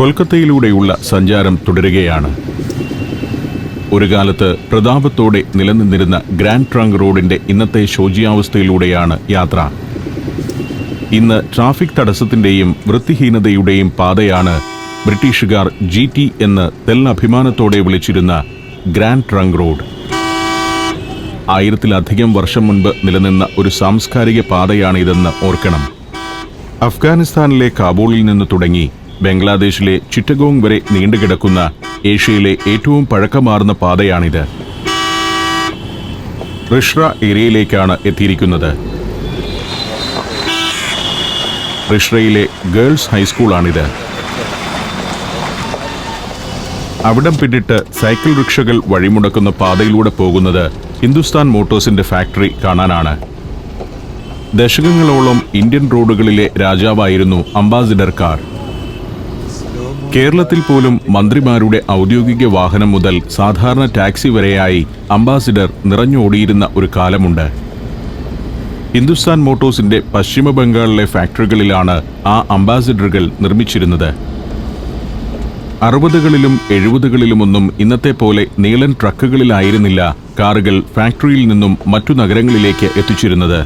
കൊൽക്കത്തയിലൂടെയുള്ള സഞ്ചാരം തുടരുകയാണ്. ഒരു കാലത്ത് പ്രതാപത്തോടെ നിലനിന്നിരുന്ന ഗ്രാൻഡ് ട്രങ്ക് റോഡിന്റെ ഇന്നത്തെ ശോചിയാവസ്ഥയിലൂടെയാണ് യാത്ര. ഇന്ന് ട്രാഫിക് തടസ്സത്തിന്റെയും വൃത്തിഹീനതയുടെയും പാതയാണ് ബ്രിട്ടീഷുകാർ ജി ടി എന്ന് തെല്ലഭിമാനത്തോടെ വിളിച്ചിരുന്ന ഗ്രാൻഡ് ട്രങ്ക് റോഡ്. ആയിരത്തിലധികം വർഷം മുൻപ് നിലനിന്ന ഒരു സാംസ്കാരിക പാതയാണിതെന്ന് ഓർക്കണം. അഫ്ഗാനിസ്ഥാനിലെ കാബൂളിൽ നിന്ന് തുടങ്ങി ബംഗ്ലാദേശിലെ ചിറ്റഗോങ് വരെ നീണ്ടുകിടക്കുന്ന ഏഷ്യയിലെ ഏറ്റവും പഴക്കമാർന്ന പാതയാണിത്. റിഷ്ര ഏരിയയിലേക്കാണ് എത്തിയിരിക്കുന്നത്. റിഷ്രയിലെ ഗേൾസ് ഹൈസ്കൂളാണിത്. അവിടം പിന്നിട്ട് സൈക്കിൾ റിക്ഷകൾ വഴിമുടക്കുന്ന പാതയിലൂടെ പോകുന്നത് ഹിന്ദുസ്ഥാൻ മോട്ടോഴ്സിന്റെ ഫാക്ടറി കാണാനാണ്. ദശകങ്ങളോളം ഇന്ത്യൻ റോഡുകളിലെ രാജാവായിരുന്നു അംബാസിഡർ കാർ. കേരളത്തിൽ പോലും മന്ത്രിമാരുടെ ഔദ്യോഗിക വാഹനം മുതൽ സാധാരണ ടാക്സി വരെയായി അംബാസിഡർ നിറഞ്ഞോടിയിരുന്ന ഒരു കാലമുണ്ട്. ഹിന്ദുസ്ഥാൻ മോട്ടോഴ്സിന്റെ പശ്ചിമ ബംഗാളിലെ ഫാക്ടറികളിലാണ് ആ അംബാസിഡറുകൾ നിർമ്മിച്ചിരുന്നത്. അറുപതുകളിലും എഴുപതുകളിലുമൊന്നും ഇന്നത്തെ പോലെ നീളൻ ട്രക്കുകളിലായിരുന്നില്ല കാറുകൾ ഫാക്ടറിയിൽ നിന്നും മറ്റു നഗരങ്ങളിലേക്ക് എത്തിച്ചിരുന്നത്.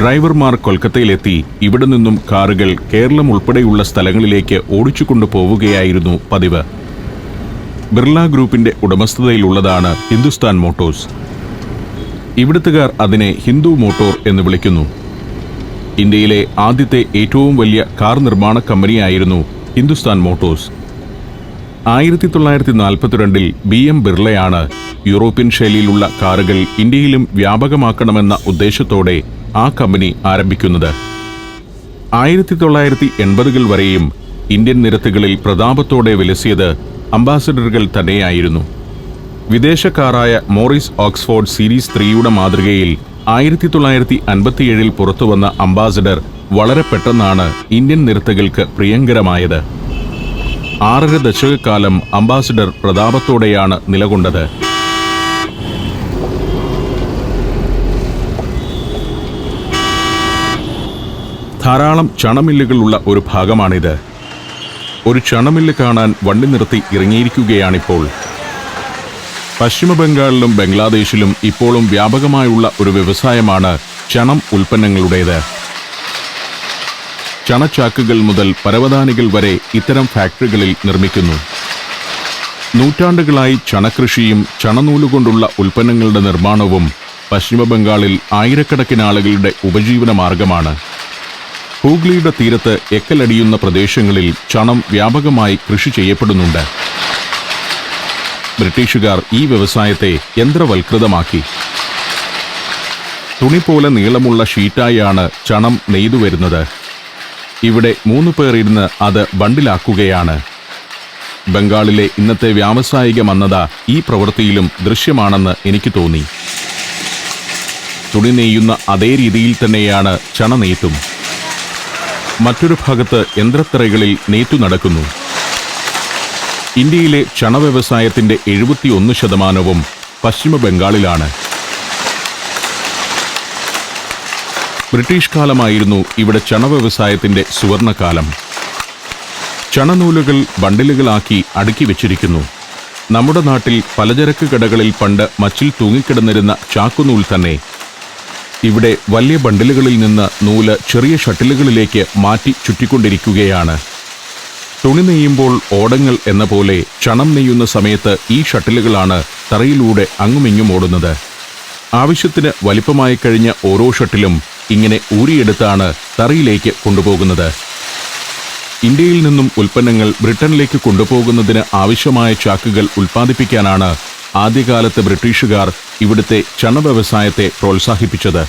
ഡ്രൈവർമാർ കൊൽക്കത്തയിലെത്തി. ഇവിടെ നിന്നും കാറുകൾ കേരളം ഉൾപ്പെടെയുള്ള സ്ഥലങ്ങളിലേക്ക് ഓടിച്ചു കൊണ്ടുപോവുകയായിരുന്നു പതിവ്. ബിർള ഗ്രൂപ്പിന്റെ ഉടമസ്ഥതയിലുള്ളതാണ് ഹിന്ദുസ്ഥാൻ മോട്ടോഴ്സ്. ഇവിടുത്തുകാർ അതിനെ ഹിന്ദു മോട്ടോർ എന്ന് വിളിക്കുന്നു. ഇന്ത്യയിലെ ആദ്യത്തെ ഏറ്റവും വലിയ കാർ നിർമ്മാണ കമ്പനിയായിരുന്നു ഹിന്ദുസ്ഥാൻ മോട്ടോഴ്സ്. ആയിരത്തി തൊള്ളായിരത്തി നാൽപ്പത്തിരണ്ടിൽ ബി എം ബിർളയാണ് യൂറോപ്യൻ ശൈലിയിലുള്ള കാറുകൾ ഇന്ത്യയിലും വ്യാപകമാക്കണമെന്ന ഉദ്ദേശത്തോടെ ആ കമ്പനി ആരംഭിക്കുന്നത്. ആയിരത്തി തൊള്ളായിരത്തി എൺപതുകൾ വരെയും ഇന്ത്യൻ നിരത്തുകളിൽ പ്രതാപത്തോടെ വിലസിയത് അംബാസഡറുകൾ തന്നെയായിരുന്നു. വിദേശ കാറായ മോറിസ് ഓക്സ്ഫോർഡ് സീരീസ് ത്രീയുടെ മാതൃകയിൽ ആയിരത്തി തൊള്ളായിരത്തി അൻപത്തിയേഴിൽ പുറത്തുവന്ന അംബാസഡർ വളരെ പെട്ടെന്നാണ് ഇന്ത്യൻ നിരത്തുകൾക്ക് പ്രിയങ്കരമായത്. ആറര ദശകക്കാലം അംബാസിഡർ പ്രതാപത്തോടെയാണ് നിലകൊണ്ടത്. ധാരാളം ചണമില്ലുകളുള്ള ഒരു ഭാഗമാണിത്. ഒരു ചണമില്ല് കാണാൻ വണ്ടി നിർത്തി ഇറങ്ങിയിരിക്കുകയാണിപ്പോൾ. പശ്ചിമ ബംഗാളിലും ബംഗ്ലാദേശിലും ഇപ്പോഴും വ്യാപകമായുള്ള ഒരു വ്യവസായമാണ് ചണം ഉൽപ്പന്നങ്ങളുടേത്. ചണച്ചാക്കുകൾ മുതൽ പരവതാനികൾ വരെ ഇത്തരം ഫാക്ടറികളിൽ നിർമ്മിക്കുന്നു. നൂറ്റാണ്ടുകളായി ചണകൃഷിയും ചണനൂലുകൊണ്ടുള്ള ഉൽപ്പന്നങ്ങളുടെ നിർമ്മാണവും പശ്ചിമബംഗാളിൽ ആയിരക്കണക്കിന് ആളുകളുടെ ഉപജീവന മാർഗമാണ്. ഹൂഗ്ലിയുടെ തീരത്ത് എക്കലടിയുന്ന പ്രദേശങ്ങളിൽ ചണം വ്യാപകമായി കൃഷി ചെയ്യപ്പെടുന്നുണ്ട്. ബ്രിട്ടീഷുകാർ ഈ വ്യവസായത്തെ യന്ത്രവൽകൃതമാക്കി. തുണി പോലെ നീളമുള്ള ഷീറ്റായാണ് ചണം നെയ്തു വരുന്നത് ഇവിടെ മൂന്ന് പേർ ഇരുന്ന് അത് ബണ്ടിലാക്കുകയാണ്. ബംഗാളിലെ ഇന്നത്തെ വ്യാവസായിക മന്ദത ഈ പ്രവൃത്തിയിലും ദൃശ്യമാണെന്ന് എനിക്ക് തോന്നി. തുണി നെയ്യുന്ന അതേ രീതിയിൽ തന്നെയാണ് ചണ നെയ്ത്തും മറ്റൊരു ഭാഗത്ത് യന്ത്രത്തറകളിൽ നെയ്ത്തു നടക്കുന്നു. ഇന്ത്യയിലെ ചണ വ്യവസായത്തിന്റെ എഴുപത്തിയൊന്ന് ശതമാനവും പശ്ചിമ ബംഗാളിലാണ് ബ്രിട്ടീഷ് കാലമായിരുന്നു ഇവിടെ ചണ വ്യവസായത്തിന്റെ സുവർണകാലം. ചണനൂലുകൾ ബണ്ടിലുകളാക്കി അടുക്കി വെച്ചിരിക്കുന്നു. നമ്മുടെ നാട്ടിൽ പലചരക്ക് കടകളിൽ പണ്ട് മച്ചിൽ തൂങ്ങിക്കിടന്നിരുന്ന ചാക്കുനൂൽ തന്നെ. ഇവിടെ വലിയ ബണ്ടിലുകളിൽ നിന്ന് നൂൽ ചെറിയ ഷട്ടിലുകളിലേക്ക് മാറ്റി ചുറ്റിക്കൊണ്ടിരിക്കുകയാണ്. തുണി നെയ്യുമ്പോൾ ഓടങ്ങൾ എന്ന പോലെ ചണം നെയ്യുന്ന സമയത്ത് ഈ ഷട്ടിലുകളാണ് തറയിലൂടെ അങ്ങുമിങ്ങും ഓടുന്നത് ആവശ്യത്തിന് വലിപ്പമായി കഴിഞ്ഞ ഓരോ ഷട്ടിലും ഇങ്ങനെ ഊരിയെടുത്താണ് തറയിലേക്ക് കൊണ്ടുപോകുന്നത്. ഇന്ത്യയിൽ നിന്നും ഉൽപ്പന്നങ്ങൾ ബ്രിട്ടനിലേക്ക് കൊണ്ടുപോകുന്നതിന് ആവശ്യമായ ചാക്കുകൾ ഉൽപ്പാദിപ്പിക്കാനാണ് ആദ്യകാലത്ത് ബ്രിട്ടീഷുകാർ ഇവിടുത്തെ ചണ വ്യവസായത്തെ പ്രോത്സാഹിപ്പിച്ചത്.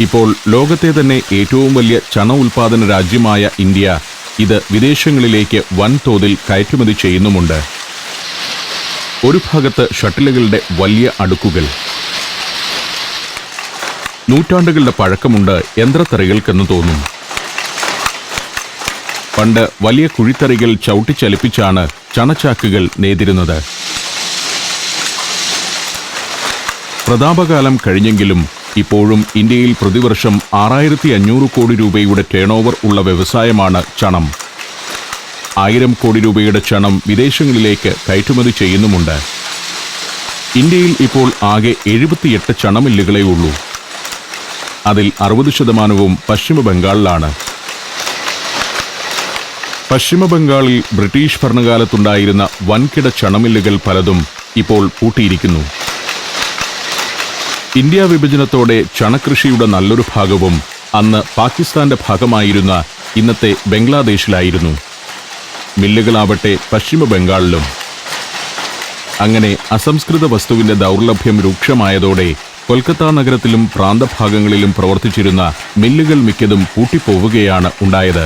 ഇപ്പോൾ ലോകത്തെ തന്നെ ഏറ്റവും വലിയ ചണ ഉൽപാദന രാജ്യമായ ഇന്ത്യ ഇത് വിദേശങ്ങളിലേക്ക് വൻതോതിൽ കയറ്റുമതി ചെയ്യുന്നുമുണ്ട്. ഒരു ഭാഗത്ത് ഷട്ടിലുകളുടെ വലിയ അടുക്കുകൾ. നൂറ്റാണ്ടുകളുടെ പഴക്കമുണ്ട് യന്ത്രത്തറികൾക്കെന്ന് തോന്നും. പണ്ട് വലിയ കുഴിത്തറികൾ ചവിട്ടിച്ചലിപ്പിച്ചാണ് ചണച്ചാക്കുകൾ നെയ്തിരുന്നത് പ്രതാപകാലം കഴിഞ്ഞെങ്കിലും ഇപ്പോഴും ഇന്ത്യയിൽ പ്രതിവർഷം ആറായിരത്തി അഞ്ഞൂറ് കോടി രൂപയുടെ ടേൺ ഓവർ ഉള്ള വ്യവസായമാണ് ചണം. ആയിരം കോടി രൂപയുടെ ചണം വിദേശങ്ങളിലേക്ക് കയറ്റുമതി ചെയ്യുന്നുമുണ്ട്. ഇന്ത്യയിൽ ഇപ്പോൾ ആകെ എഴുപത്തിയെട്ട് ചണമില്ലുകളേ ഉള്ളൂ. അതിൽ അറുപത് ശതമാനവും പശ്ചിമ ബംഗാളിലാണ്. പശ്ചിമ ബംഗാളിൽ ബ്രിട്ടീഷ് ഭരണകാലത്തുണ്ടായിരുന്ന വൻകിട ചണമില്ലുകൾ പലതും ഇപ്പോൾ പൂട്ടിയിരിക്കുന്നു. ഇന്ത്യ വിഭജനത്തോടെ ചണകൃഷിയുടെ നല്ലൊരു ഭാഗവും അന്ന് പാകിസ്ഥാന്റെ ഭാഗമായിരുന്ന ഇന്നത്തെ ബംഗ്ലാദേശിലായിരുന്നു. മില്ലുകളാവട്ടെ പശ്ചിമ ബംഗാളിലും. അങ്ങനെ അസംസ്കൃത വസ്തുവിന്റെ ദൗർലഭ്യം രൂക്ഷമായതോടെ കൊൽക്കത്ത നഗരത്തിലും പ്രാന്തഭാഗങ്ങളിലും പ്രവർത്തിച്ചിരുന്ന മില്ലുകൾ മിക്കതും പൂട്ടിപ്പോവുകയാണ് ഉണ്ടായത്.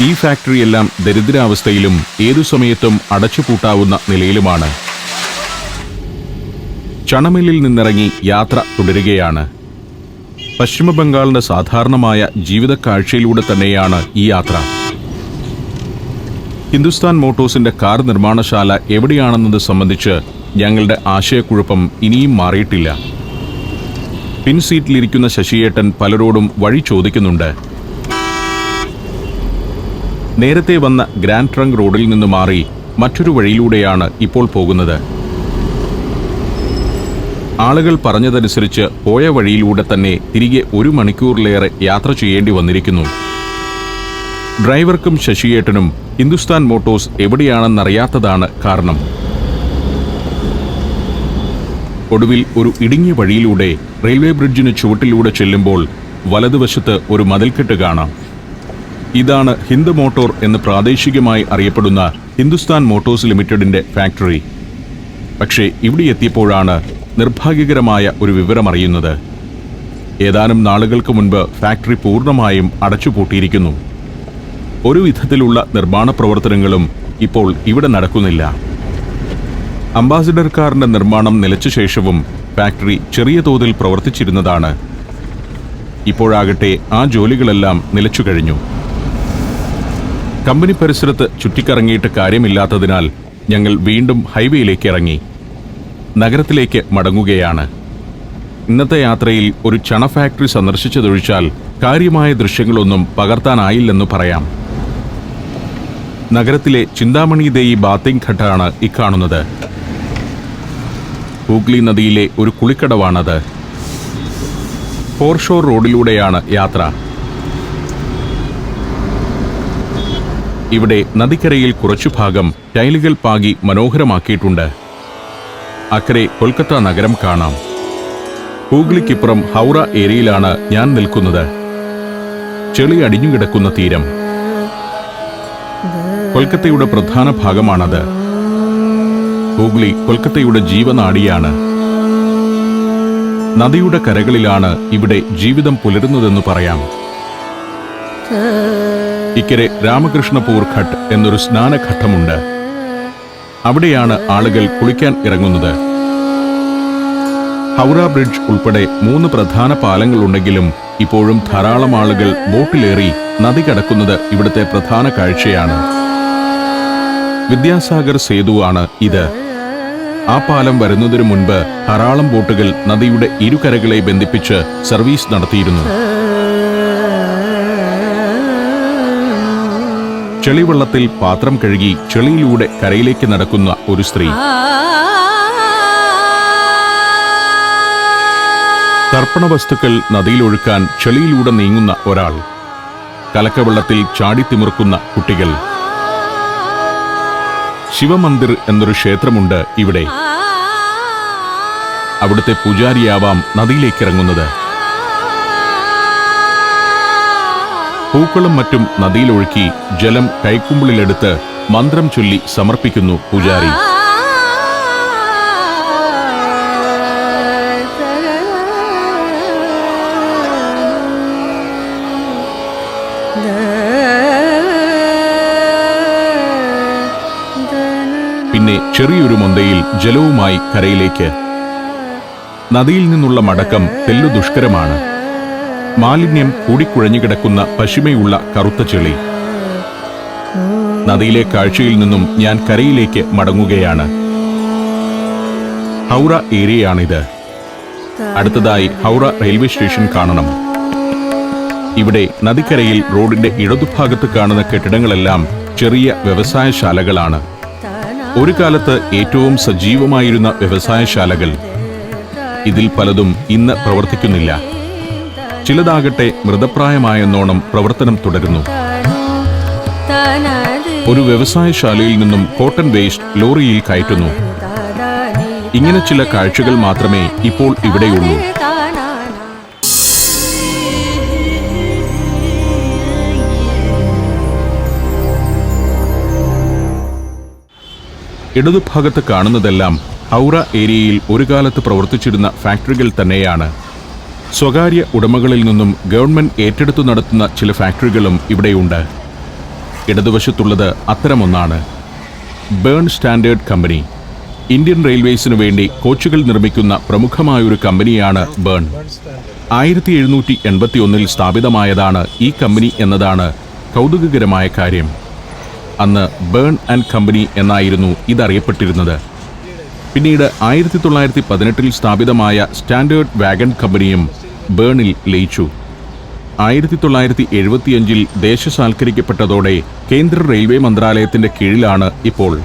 ഈ ഫാക്ടറിയെല്ലാം ദരിദ്രാവസ്ഥയിലും ഏതു സമയത്തും അടച്ചുപൂട്ടാവുന്ന നിലയിലുമാണ്. ചണമില്ലിൽ നിന്നിറങ്ങി യാത്ര തുടരുകയാണ്. പശ്ചിമ ബംഗാളിന്റെ സാധാരണമായ ജീവിത കാഴ്ചയിലൂടെ തന്നെയാണ് ഈ യാത്ര. ഹിന്ദുസ്ഥാൻ മോട്ടോഴ്സിന്റെ കാർ നിർമ്മാണശാല എവിടെയാണെന്നത് സംബന്ധിച്ച് ഞങ്ങളുടെ ആശയക്കുഴപ്പം ഇനിയും മാറിയിട്ടില്ല. പിൻസീറ്റിലിരിക്കുന്ന ശശിയേട്ടൻ പലരോടും വഴി ചോദിക്കുന്നുണ്ട്. നേരത്തെ വന്ന ഗ്രാൻഡ് ട്രങ്ക് റോഡിൽ നിന്ന് മാറി മറ്റൊരു വഴിയിലൂടെയാണ് ഇപ്പോൾ പോകുന്നത്. ആളുകൾ പറഞ്ഞതനുസരിച്ച് പോയ വഴിയിലൂടെ തന്നെ തിരികെ ഒരു മണിക്കൂറിലേറെ യാത്ര ചെയ്യേണ്ടി വന്നിരിക്കുന്നു. ഡ്രൈവർക്കും ശശിയേട്ടനും ഹിന്ദുസ്ഥാൻ മോട്ടോഴ്സ് എവിടെയാണെന്നറിയാത്തതാണ് കാരണം. ഒടുവിൽ ഒരു ഇടുങ്ങിയ വഴിയിലൂടെ റെയിൽവേ ബ്രിഡ്ജിന് ചുവട്ടിലൂടെ ചെല്ലുമ്പോൾ വലതുവശത്ത് ഒരു മതിൽക്കെട്ട് കാണാം. ഇതാണ് ഹിന്ദ് മോട്ടോർ എന്ന് പ്രാദേശികമായി അറിയപ്പെടുന്ന ഹിന്ദുസ്ഥാൻ മോട്ടോഴ്സ് ലിമിറ്റഡിന്റെ ഫാക്ടറി. പക്ഷേ ഇവിടെ എത്തിയപ്പോഴാണ് നിർഭാഗ്യകരമായ ഒരു വിവരം അറിയുന്നത്. ഏതാനും നാളുകൾക്ക് മുൻപ് ഫാക്ടറി പൂർണമായും അടച്ചുപൂട്ടിയിരിക്കുന്നു. ഒരു വിധത്തിലുള്ള നിർമ്മാണ പ്രവർത്തനങ്ങളും ഇപ്പോൾ ഇവിടെ നടക്കുന്നില്ല. അംബാസിഡർ കാറിന്റെ നിർമ്മാണം നിലച്ച ശേഷവും ഫാക്ടറി ചെറിയ തോതിൽ പ്രവർത്തിച്ചിരുന്നതാണ്. ഇപ്പോഴാകട്ടെ ആ ജോലികളെല്ലാം നിലച്ചു കഴിഞ്ഞു. കമ്പനി പരിസരത്ത് ചുറ്റിക്കറങ്ങിയിട്ട് കാര്യമില്ലാത്തതിനാൽ ഞങ്ങൾ വീണ്ടും ഹൈവേയിലേക്ക് ഇറങ്ങി. നഗരത്തിലേക്ക് മടങ്ങുകയാണ്. ഇന്നത്തെ യാത്രയിൽ ഒരു ചണ ഫാക്ടറി സന്ദർശിച്ചതൊഴിച്ചാൽ കാര്യമായ ദൃശ്യങ്ങളൊന്നും പകർത്താനായില്ലെന്ന് പറയാം. നഗരത്തിലെ ചിന്താമണി ദേയി ബാത്തിങ് ഘട്ടാണ് ഇക്കാണുന്നത് ഹൂഗ്ലി നദിയിലെ ഒരു കുളിക്കടവാണത്. ഫോർഷോർ റോഡിലൂടെയാണ് യാത്ര. ഇവിടെ നദിക്കരയിൽ കുറച്ചു ഭാഗം ടൈലുകൾ പാകി മനോഹരമാക്കിയിട്ടുണ്ട്. അക്കരെ കൊൽക്കത്ത നഗരം കാണാം. ഹൂഗ്ലിക്കിപ്പുറം ഹൗറ ഏരിയയിലാണ് ഞാൻ നിൽക്കുന്നത്. ചെളി അടിഞ്ഞുകിടക്കുന്ന തീരം. കൊൽക്കത്തയുടെ പ്രധാന ഭാഗമാണത്. ഹൂഗ്ലി കൊൽക്കത്തയുടെ ജീവനാടിയാണ്. നദിയുടെ കരകളിലാണ് ഇവിടെ ജീവിതം പുലരുന്നതെന്ന് പറയാം. ഇക്കരെ രാമകൃഷ്ണപൂർ ഘട്ട് എന്നൊരു സ്നാനഘട്ടമുണ്ട്. അവിടെയാണ് ആളുകൾ കുളിക്കാൻ ഇറങ്ങുന്നത്. ഹൗറ ബ്രിഡ്ജ് ഉൾപ്പെടെ മൂന്ന് പ്രധാന പാലങ്ങളുണ്ടെങ്കിലും ഇപ്പോഴും ധാരാളം ആളുകൾ ബോട്ടിലേറി നദി കടക്കുന്നത് ഇവിടുത്തെ പ്രധാന കാഴ്ചയാണ്. വിദ്യാസാഗർ സേതുവാണ് ഇത്. ആ പാലം വരുന്നതിനു മുൻപ് ധാരാളം ബോട്ടുകൾ നദിയുടെ ഇരുകരകളെ ബന്ധിപ്പിച്ച് സർവീസ് നടത്തിയിരുന്നു. ചെളിവെള്ളത്തിൽ പാത്രം കഴുകി ചെളിയിലൂടെ കരയിലേക്ക് നടക്കുന്ന ഒരു സ്ത്രീ. തർപ്പണ വസ്തുക്കൾ നദിയിലൊഴുക്കാൻ ചെളിയിലൂടെ നീങ്ങുന്ന ഒരാൾ. കലക്കവെള്ളത്തിൽ ചാടിത്തിമുറുക്കുന്ന കുട്ടികൾ. ശിവമന്ദിർ എന്നൊരു ക്ഷേത്രമുണ്ട് ഇവിടെ. അവിടുത്തെ പൂജാരിയാവാം നദിയിലേക്ക് ഇറങ്ങുന്നത് പൂക്കളും മറ്റും നദിയിലൊഴുക്കി ജലം കൈക്കുമ്പിളിലെടുത്ത് മന്ത്രം ചൊല്ലി സമർപ്പിക്കുന്നു പൂജാരി. പിന്നെ ചെറിയൊരു മൊന്തയിൽ ജലവുമായി കരയിലേക്ക്. നദിയിൽ നിന്നുള്ള മടക്കം തെല്ലു ദുഷ്കരമാണ്. മാലിന്യം കൂടിക്കുഴഞ്ഞുകിടക്കുന്ന പശിമയുള്ള കറുത്ത ചെളി. നദിയിലെ കാഴ്ചയിൽ നിന്നും ഞാൻ കരയിലേക്ക് മടങ്ങുകയാണ്. ഹൗറ ഏരിയയാണിത്. അടുത്തതായി ഹൗറ റെയിൽവേ സ്റ്റേഷൻ കാണണം. ഇവിടെ നദിക്കരയിൽ റോഡിന്റെ ഇടതുഭാഗത്ത് കാണുന്ന കെട്ടിടങ്ങളെല്ലാം ചെറിയ വ്യവസായശാലകളാണ്. ഒരു കാലത്ത് ഏറ്റവും സജീവമായിരുന്ന വ്യവസായശാലകൾ ഇതിൽ പലതും ഇന്ന് പ്രവർത്തിക്കുന്നില്ല. ചിലതാകട്ടെ മൃതപ്രായമായെന്നോണം പ്രവർത്തനം തുടരുന്നു. ഒരു വ്യവസായശാലയിൽ നിന്നും കോട്ടൺ വേസ്റ്റ് ലോറിയിൽ കയറ്റുന്നു. ഇങ്ങനെ ചില കാഴ്ചകൾ മാത്രമേ ഇപ്പോൾ ഇവിടെയുള്ളൂ. ഇടതുഭാഗത്ത് കാണുന്നതെല്ലാം ഔറ ഏരിയയിൽ ഒരു കാലത്ത് പ്രവർത്തിച്ചിരുന്ന ഫാക്ടറികൾ തന്നെയാണ്. സ്വകാര്യ ഉടമകളിൽ നിന്നും ഗവൺമെന്റ് ഏറ്റെടുത്തു നടത്തുന്ന ചില ഫാക്ടറികളും ഇവിടെയുണ്ട്. ഇടതുവശത്തുള്ളത് അത്തരമൊന്നാണ്. Burn Standard company. ഇന്ത്യൻ റെയിൽവേസിനു വേണ്ടി കോച്ചുകൾ നിർമ്മിക്കുന്ന പ്രമുഖമായൊരു കമ്പനിയാണ് ബേൺ. ആയിരത്തി എഴുന്നൂറ്റി എൺപത്തി ഒന്നിൽ സ്ഥാപിതമായതാണ് ഈ കമ്പനി എന്നതാണ് കൗതുകകരമായ കാര്യം. അന്ന് ബേൺ ആൻഡ് കമ്പനി എന്നായിരുന്നു ഇതറിയപ്പെട്ടിരുന്നത്. പിന്നീട് ആയിരത്തി തൊള്ളായിരത്തി പതിനെട്ടിൽ സ്ഥാപിതമായ സ്റ്റാൻഡേർഡ് വാഗൺ കമ്പനിയും ബേണിൽ ലയിച്ചു. ആയിരത്തി തൊള്ളായിരത്തി എഴുപത്തിയഞ്ചിൽ ദേശസാൽക്കരിക്കപ്പെട്ടതോടെ കേന്ദ്ര റെയിൽവേ മന്ത്രാലയത്തിന്റെ കീഴിലാണ് ഇപ്പോൾ.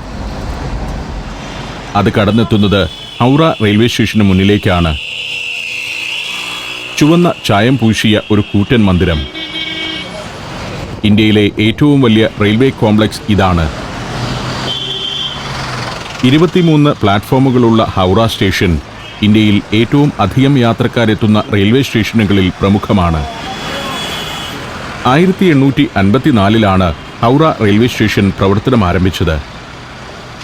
അത് കടന്നെത്തുന്നത് ഹൗറ റെയിൽവേ സ്റ്റേഷന് മുന്നിലേക്കാണ്. ചുവന്ന ചായം പൂശിയ ഒരു കൂറ്റൻ മന്ദിരം. ഇന്ത്യയിലെ ഏറ്റവും വലിയ റെയിൽവേ കോംപ്ലക്സ് ഇതാണ്. ഇരുപത്തിമൂന്ന് പ്ലാറ്റ്ഫോമുകളുള്ള ഹൗറ സ്റ്റേഷൻ ഇന്ത്യയിൽ ഏറ്റവും അധികം യാത്രക്കാരെത്തുന്ന റെയിൽവേ സ്റ്റേഷനുകളിൽ പ്രമുഖമാണ്. ആയിരത്തി എണ്ണൂറ്റി അൻപത്തിനാലിലാണ് ഹൗറ റെയിൽവേ സ്റ്റേഷൻ പ്രവർത്തനം ആരംഭിച്ചത്.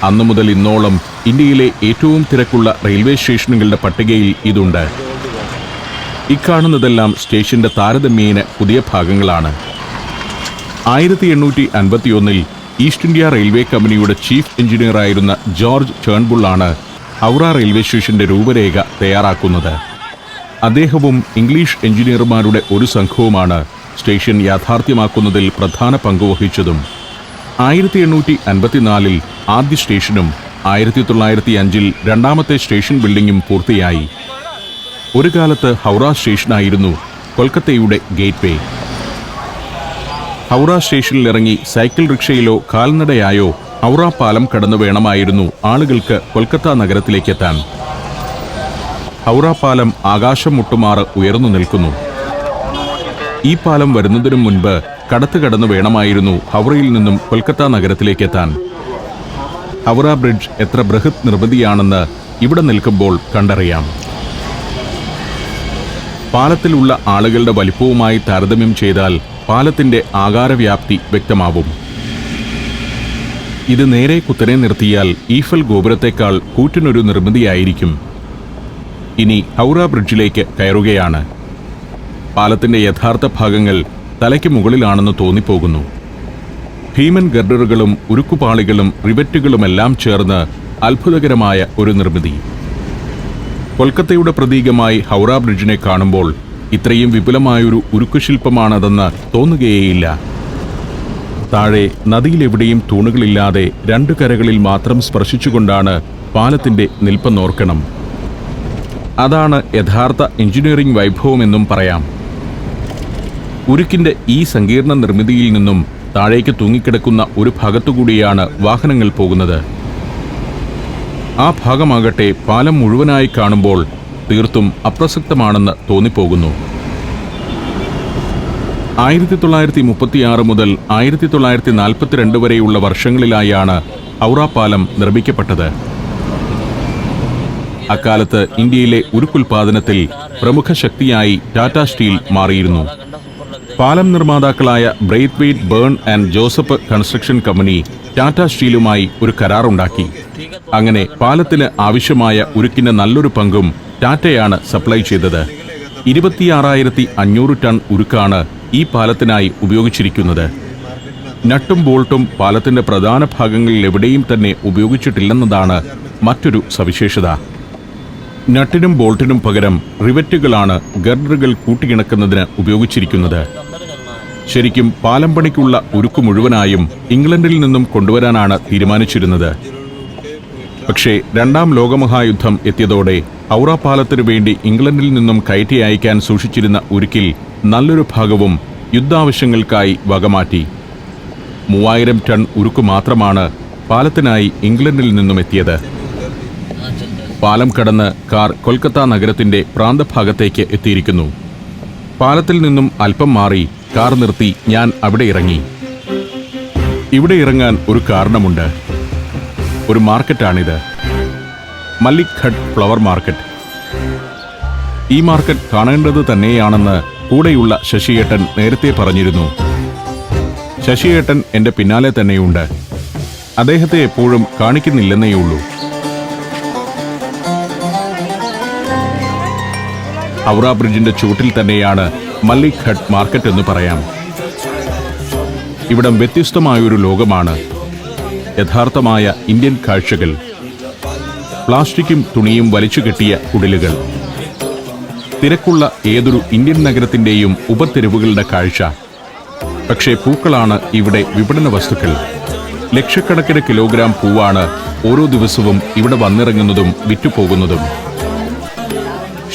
അന്നു മുതൽ ഇന്നോളം ഇന്ത്യയിലെ ഏറ്റവും തിരക്കുള്ള റെയിൽവേ സ്റ്റേഷനുകളുടെ പട്ടികയിൽ ഇതുണ്ട്. ഇക്കാണുന്നതെല്ലാം സ്റ്റേഷന്റെ താരതമ്യേന പുതിയ ഭാഗങ്ങളാണ്. ആയിരത്തി എണ്ണൂറ്റി അൻപത്തിയൊന്നിൽ ഈസ്റ്റ് ഇന്ത്യ റെയിൽവേ കമ്പനിയുടെ ചീഫ് എഞ്ചിനീയറായിരുന്ന ജോർജ് ചേൺബുള്ളാണ് ഹൗറ റെയിൽവേ സ്റ്റേഷന്റെ രൂപരേഖ തയ്യാറാക്കുന്നത്. അദ്ദേഹവും ഇംഗ്ലീഷ് എഞ്ചിനീയർമാരുടെ ഒരു സംഘവുമാണ് സ്റ്റേഷൻ യാഥാർത്ഥ്യമാക്കുന്നതിൽ പ്രധാന പങ്കുവഹിച്ചതും ആയിരത്തി എണ്ണൂറ്റി അൻപത്തിനാലിൽ ആദ്യ സ്റ്റേഷനും ആയിരത്തി തൊള്ളായിരത്തി അഞ്ചിൽ രണ്ടാമത്തെ സ്റ്റേഷൻ ബിൽഡിംഗും പൂർത്തിയായി. ഒരു കാലത്ത് ഹൗറ സ്റ്റേഷനായിരുന്നു കൊൽക്കത്തയുടെ ഗേറ്റ് വേ ഹൗറ സ്റ്റേഷനിൽ ഇറങ്ങി സൈക്കിൾ റിക്ഷയിലോ കാൽനടയായോ ഹൗറ പാലം കടന്നു വേണമായിരുന്നു ആളുകൾക്ക് കൊൽക്കത്ത നഗരത്തിലേക്ക് എത്താൻ ഹൗറ പാലം ആകാശം മുട്ടുമാറ് ഉയർന്നു നിൽക്കുന്നു. ഈ പാലം വരുന്നതിനു മുൻപ് കടത്ത് കടന്നു വേണമായിരുന്നു ഹൗറയിൽ നിന്നും കൊൽക്കത്ത നഗരത്തിലേക്ക് എത്താൻ ഹൗറ ബ്രിഡ്ജ് എത്ര ബൃഹത് നിർമ്മിതിയാണെന്ന് ഇവിടെ നിൽക്കുമ്പോൾ കണ്ടറിയാം. പാലത്തിലുള്ള ആളുകളുടെ വലിപ്പവുമായി താരതമ്യം ചെയ്താൽ പാലത്തിന്റെ ആകാരവ്യാപ്തി വ്യക്തമാവും. ഇത് നേരെ കുത്തനെ നിർത്തിയാൽ ഈഫൽ ഗോപുരത്തേക്കാൾ കൂറ്റിനൊരു നിർമ്മിതിയായിരിക്കും. ഇനി ഹൗറ ബ്രിഡ്ജിലേക്ക് കയറുകയാണ്. പാലത്തിന്റെ യഥാർത്ഥ ഭാഗങ്ങൾ തലയ്ക്ക് മുകളിലാണെന്ന് തോന്നിപ്പോകുന്നു. ഭീമൻ ഗർഡറുകളും ഉരുക്കുപാളികളും റിവറ്റുകളുമെല്ലാം ചേർന്ന് അത്ഭുതകരമായ ഒരു നിർമ്മിതി. കൊൽക്കത്തയുടെ പ്രതീകമായി ഹൗറ ബ്രിഡ്ജിനെ കാണുമ്പോൾ ഇത്രയും വിപുലമായൊരു ഉരുക്കുശില്പമാണതെന്ന് തോന്നുകയേയില്ല. താഴെ നദിയിലെവിടെയും തൂണുകളില്ലാതെ രണ്ടു കരകളിൽ മാത്രം സ്പർശിച്ചുകൊണ്ടാണ് പാലത്തിന്റെ നിൽപ്പെന്നോർക്കണം. അതാണ് യഥാർത്ഥ എഞ്ചിനീയറിംഗ് വൈഭവമെന്നും പറയാം. ഉരുക്കിന്റെ ഈ സങ്കീർണ നിർമ്മിതിയിൽ നിന്നും താഴേക്ക് തൂങ്ങിക്കിടക്കുന്ന ഒരു ഭാഗത്തുകൂടിയാണ് വാഹനങ്ങൾ പോകുന്നത്. ആ ഭാഗമാകട്ടെ പാലം മുഴുവനായി കാണുമ്പോൾ തീർത്തും അപ്രസക്തമാണെന്ന് തോന്നിപ്പോകുന്നു. ആയിരത്തി തൊള്ളായിരത്തി മുപ്പത്തിയാറ് മുതൽ ആയിരത്തി തൊള്ളായിരത്തി നാൽപ്പത്തിരണ്ട് വരെയുള്ള വർഷങ്ങളിലായാണ് ഔറ പാലം നിർമ്മിക്കപ്പെട്ടത്. അക്കാലത്ത് ഇന്ത്യയിലെ ഉരുക്കുൽപാദനത്തിൽ പ്രമുഖ ശക്തിയായി ടാറ്റാ സ്റ്റീൽ മാറിയിരുന്നു. പാലം നിർമ്മാതാക്കളായ Braithwaite Burn and Joseph construction company Tata സ്റ്റീലുമായി ഒരു കരാറുണ്ടാക്കി. അങ്ങനെ പാലത്തിന് ആവശ്യമായ ഉരുക്കിന്റെ നല്ലൊരു പങ്കും ടാറ്റയാണ് സപ്ലൈ ചെയ്തത്. ഇരുപത്തിയാറായിരത്തി അഞ്ഞൂറ് ടൺ ഉരുക്കാണ് ഈ പാലത്തിനായി ഉപയോഗിച്ചിരിക്കുന്നത്. നട്ടും ബോൾട്ടും പാലത്തിന്റെ പ്രധാന ഭാഗങ്ങളിൽ എവിടെയും തന്നെ ഉപയോഗിച്ചിട്ടില്ലെന്നതാണ് മറ്റൊരു സവിശേഷത. നട്ടിനും ബോൾട്ടിനും പകരം റിവറ്റുകളാണ് ഗർഡറുകൾ കൂട്ടിയിണക്കുന്നതിന് ഉപയോഗിച്ചിരിക്കുന്നത്. ശരിക്കും പാലം പണിക്കുള്ള ഉരുക്ക് മുഴുവനായും ഇംഗ്ലണ്ടിൽ നിന്നും കൊണ്ടുവരാനാണ് തീരുമാനിച്ചിരുന്നത്. പക്ഷേ രണ്ടാം ലോകമഹായുദ്ധം എത്തിയതോടെ ഹൗറ പാലത്തിനു വേണ്ടി ഇംഗ്ലണ്ടിൽ നിന്നും കയറ്റി അയക്കാൻ സൂക്ഷിച്ചിരുന്ന ഉരുക്കിൽ നല്ലൊരു ഭാഗവും യുദ്ധാവശ്യങ്ങൾക്കായി വകമാറ്റി. മൂവായിരം ടൺ ഉരുക്ക് മാത്രമാണ് പാലത്തിനായി ഇംഗ്ലണ്ടിൽ നിന്നും എത്തിയത്. പാലം കടന്ന് കാർ കൊൽക്കത്ത നഗരത്തിന്റെ പ്രാന്തഭാഗത്തേക്ക് എത്തിയിരിക്കുന്നു. പാലത്തിൽ നിന്നും അല്പം മാറി കാർ നിർത്തി ഞാൻ അവിടെ ഇറങ്ങി. ഇവിടെ ഇറങ്ങാൻ ഒരു കാരണമുണ്ട്. ഒരു മാർക്കറ്റാണിത്. Mallick Ghat flower market. ഈ മാർക്കറ്റ് കാണേണ്ടത് തന്നെയാണെന്ന് കൂടെയുള്ള ശശിയേട്ടൻ നേരത്തെ പറഞ്ഞിരുന്നു. ശശിയേട്ടൻ എന്റെ പിന്നാലെ തന്നെയുണ്ട്. അദ്ദേഹത്തെ എപ്പോഴും കാണിക്കുന്നില്ലെന്നേയുള്ളൂ ഹൗറ ബ്രിഡ്ജിന്റെ ചൂട്ടിൽ തന്നെയാണ് മല്ലിക് മാർക്കറ്റ് എന്ന് പറയാം. ഇവിടം വ്യത്യസ്തമായൊരു ലോകമാണ്. യഥാർത്ഥമായ ഇന്ത്യൻ കാഴ്ചകൾ. പ്ലാസ്റ്റിക്കും തുണിയും വലിച്ചു കെട്ടിയ കുടിലുകൾ. തിരക്കുള്ള ഏതൊരു ഇന്ത്യൻ നഗരത്തിന്റെയും ഉപതെരുവുകളുടെ കാഴ്ച. പക്ഷേ പൂക്കളാണ് ഇവിടെ വിപണന വസ്തുക്കൾ. ലക്ഷക്കണക്കിന് കിലോഗ്രാം പൂവാണ് ഓരോ ദിവസവും ഇവിടെ വന്നിറങ്ങുന്നതും വിറ്റുപോകുന്നതും.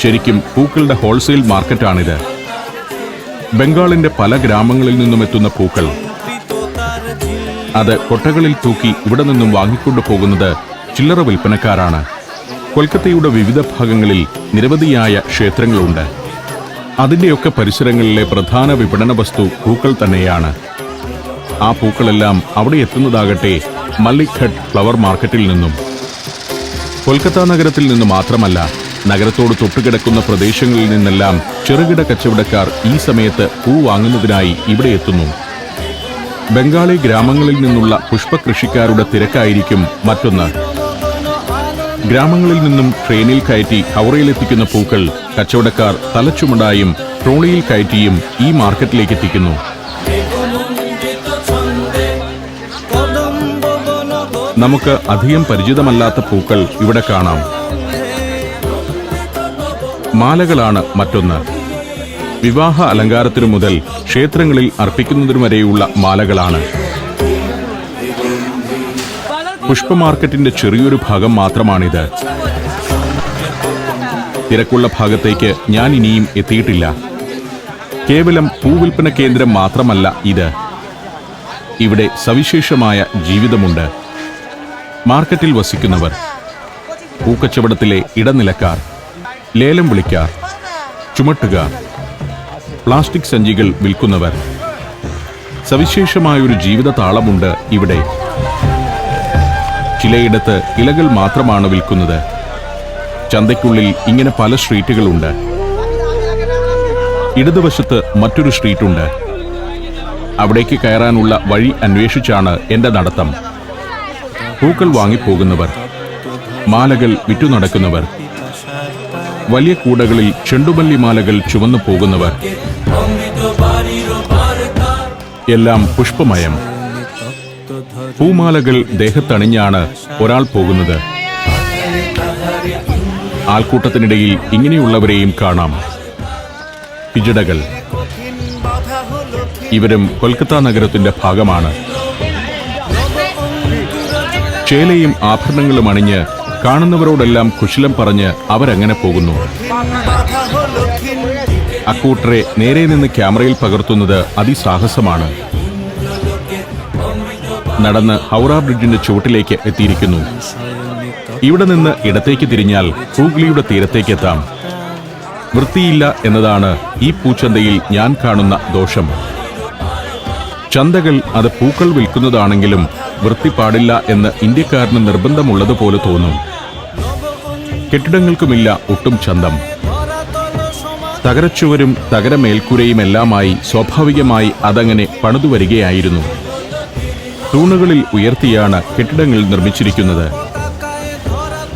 ശരിക്കും പൂക്കളുടെ ഹോൾസെയിൽ മാർക്കറ്റാണിത്. ബംഗാളിന്റെ പല ഗ്രാമങ്ങളിൽ നിന്നും എത്തുന്ന പൂക്കൾ. അത് കൊട്ടകളിൽ തൂക്കി ഇവിടെ നിന്നും വാങ്ങിക്കൊണ്ടു പോകുന്നത് ചില്ലറ വിൽപ്പനക്കാരാണ്. കൊൽക്കത്തയുടെ വിവിധ ഭാഗങ്ങളിൽ നിരവധിയായ ക്ഷേത്രങ്ങളുണ്ട്. അതിന്റെയൊക്കെ പരിസരങ്ങളിലെ പ്രധാന വിപണന വസ്തു പൂക്കൾ തന്നെയാണ്. ആ പൂക്കളെല്ലാം അവിടെ എത്തുന്നതാകട്ടെ മല്ലിഖട്ട് ഫ്ലവർ മാർക്കറ്റിൽ നിന്നും. കൊൽക്കത്ത നഗരത്തിൽ നിന്ന് മാത്രമല്ല നഗരത്തോട് തൊട്ടുകിടക്കുന്ന പ്രദേശങ്ങളിൽ നിന്നെല്ലാം ചെറുകിട കച്ചവടക്കാർ ഈ സമയത്ത് പൂ വാങ്ങുന്നതിനായി ഇവിടെ എത്തുന്നു. ബംഗാളി ഗ്രാമങ്ങളിൽ നിന്നുള്ള പുഷ്പകൃഷിക്കാരുടെ തിരക്കായിരിക്കും മറ്റൊന്ന്. ഗ്രാമങ്ങളിൽ നിന്നും ട്രെയിനിൽ കയറ്റി ഹൗറയിലെത്തിക്കുന്ന പൂക്കൾ കച്ചവടക്കാർ തലച്ചുമടായും ട്രോളിയിൽ കയറ്റിയും ഈ മാർക്കറ്റിലേക്ക് എത്തിക്കുന്നു. നമുക്ക് അധികം പരിചിതമല്ലാത്ത പൂക്കൾ ഇവിടെ കാണാം. മാലകളാണ് മറ്റൊന്ന്. വിവാഹ അലങ്കാരത്തിനു മുതൽ ക്ഷേത്രങ്ങളിൽ അർപ്പിക്കുന്നതിനു വരെയുള്ള മാലകളാണ്. പുഷ്പ മാർക്കറ്റിന്റെ ചെറിയൊരു ഭാഗം മാത്രമാണിത്. തിരക്കുള്ള ഭാഗത്തേക്ക് ഞാൻ ഇനിയും എത്തിയിട്ടില്ല. കേവലം പൂവിൽപ്പന കേന്ദ്രം മാത്രമല്ല ഇത്. ഇവിടെ സവിശേഷമായ ജീവിതമുണ്ട്. മാർക്കറ്റിൽ വസിക്കുന്നവർ. പൂക്കച്ചവടത്തിലെ ഇടനിലക്കാർ. ലേലം വിളിക്കാർ. ചുമട്ടുകാർ. പ്ലാസ്റ്റിക് സഞ്ചികൾ വിൽക്കുന്നവർ. സവിശേഷമായൊരു ജീവിത താളമുണ്ട് ഇവിടെ. ചിലയിടത്ത് ഇലകൾ മാത്രമാണ് വിൽക്കുന്നത്. ചന്തയ്ക്കുള്ളിൽ ഇങ്ങനെ പല സ്ട്രീറ്റുകളുണ്ട്. ഇടതുവശത്ത് മറ്റൊരു സ്ട്രീറ്റുണ്ട്. അവിടേക്ക് കയറാനുള്ള വഴി അന്വേഷിച്ചാണ് എന്റെ നടത്തം. പൂക്കൾ വാങ്ങിപ്പോകുന്നവർ മാലകൾ വിറ്റു നടക്കുന്നവർ വലിയ കൂടകളിൽ ചെണ്ടുമല്ലി മാലകൾ ചുവന്നു പോകുന്നവർ. എല്ലാം പുഷ്പമയം. പൂമാലകൾ ദേഹത്തണിഞ്ഞാണ് ഒരാൾ പോകുന്നത്. ആൾക്കൂട്ടത്തിനിടയിൽ ഇങ്ങനെയുള്ളവരെയും കാണാം. പിജടകൾ. ഇവരും കൊൽക്കത്ത നഗരത്തിന്റെ ഭാഗമാണ്. ചേലയും ആഭരണങ്ങളും അണിഞ്ഞ് കാണുന്നവരോടെല്ലാം കുശലം പറഞ്ഞ് അവരങ്ങനെ പോകുന്നു? അക്കൂട്ടരെ നേരെ നിന്ന് ക്യാമറയിൽ പകർത്തുന്നത് അതിസാഹസമാണ്. നടന്ന് ഹൗറ ബ്രിഡ്ജിന്റെ ചുവട്ടിലേക്ക് എത്തിയിരിക്കുന്നു. ഇവിടെ നിന്ന് ഇടത്തേക്ക് തിരിഞ്ഞാൽ ഹൂഗ്ലിയുടെ തീരത്തേക്ക് എത്താം വൃത്തിയില്ല എന്നതാണ് ഈ പൂച്ചന്തയിൽ ഞാൻ കാണുന്ന ദോഷം. ചന്തകൾ അത് പൂക്കൾ വിൽക്കുന്നതാണെങ്കിലും വൃത്തി പാടില്ല എന്ന് ഇന്ത്യക്കാരന് നിർബന്ധമുള്ളതുപോലെ തോന്നും. കെട്ടിടങ്ങൾക്കുമില്ല ഒട്ടും ചന്തം. തകരച്ചുവരും തകരമേൽക്കൂരയുമെല്ലാമായി സ്വാഭാവികമായി അതങ്ങനെ പണിതു വരികയായിരുന്നു തൂണുകളിൽ ഉയർത്തിയാണ് കെട്ടിടങ്ങൾ നിർമ്മിച്ചിരിക്കുന്നത്.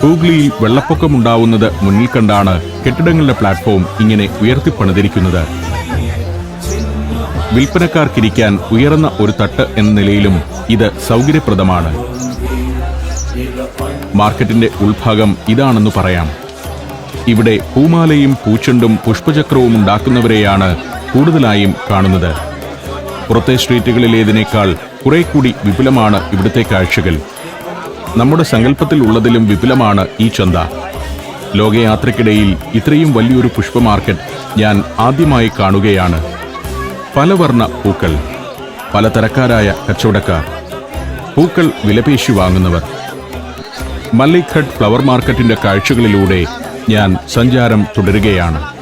ഹൂഗ്ലിയിൽ വെള്ളപ്പൊക്കമുണ്ടാവുന്നത് മുന്നിൽ കണ്ടാണ് കെട്ടിടങ്ങളുടെ പ്ലാറ്റ്ഫോം ഇങ്ങനെ ഉയർത്തിപ്പണിതിരിക്കുന്നത്. വിൽപ്പനക്കാർക്കിരിക്കാൻ ഉയർന്ന ഒരു തട്ട് എന്ന നിലയിലും ഇത് സൗകര്യപ്രദമാണ്. മാർക്കറ്റിന്റെ ഉൾഭാഗം ഇതാണെന്ന് പറയാം. ഇവിടെ പൂമാലയും പൂച്ചെണ്ടും പുഷ്പചക്രവും ഉണ്ടാക്കുന്നവരെയാണ് കൂടുതലായും കാണുന്നത്. പുറത്തെ സ്ട്രീറ്റുകളിലേതിനേക്കാൾ കുറെ കൂടി വിപുലമാണ് ഇവിടുത്തെ കാഴ്ചകൾ. നമ്മുടെ സങ്കല്പത്തിൽ ഉള്ളതിലും വിപുലമാണ് ഈ ചന്ത. ലോകയാത്രയ്ക്കിടയിൽ ഇത്രയും വലിയൊരു പുഷ്പ മാർക്കറ്റ് ഞാൻ ആദ്യമായി കാണുകയാണ്. പലവർണ പൂക്കൾ. പലതരക്കാരായ കച്ചവടക്കാർ. പൂക്കൾ വിലപേശി വാങ്ങുന്നവർ. മല്ലിഘട്ട് ഫ്ലവർ മാർക്കറ്റിന്റെ കാഴ്ചകളിലൂടെ ഞാൻ സഞ്ചാരം തുടരുകയാണ്.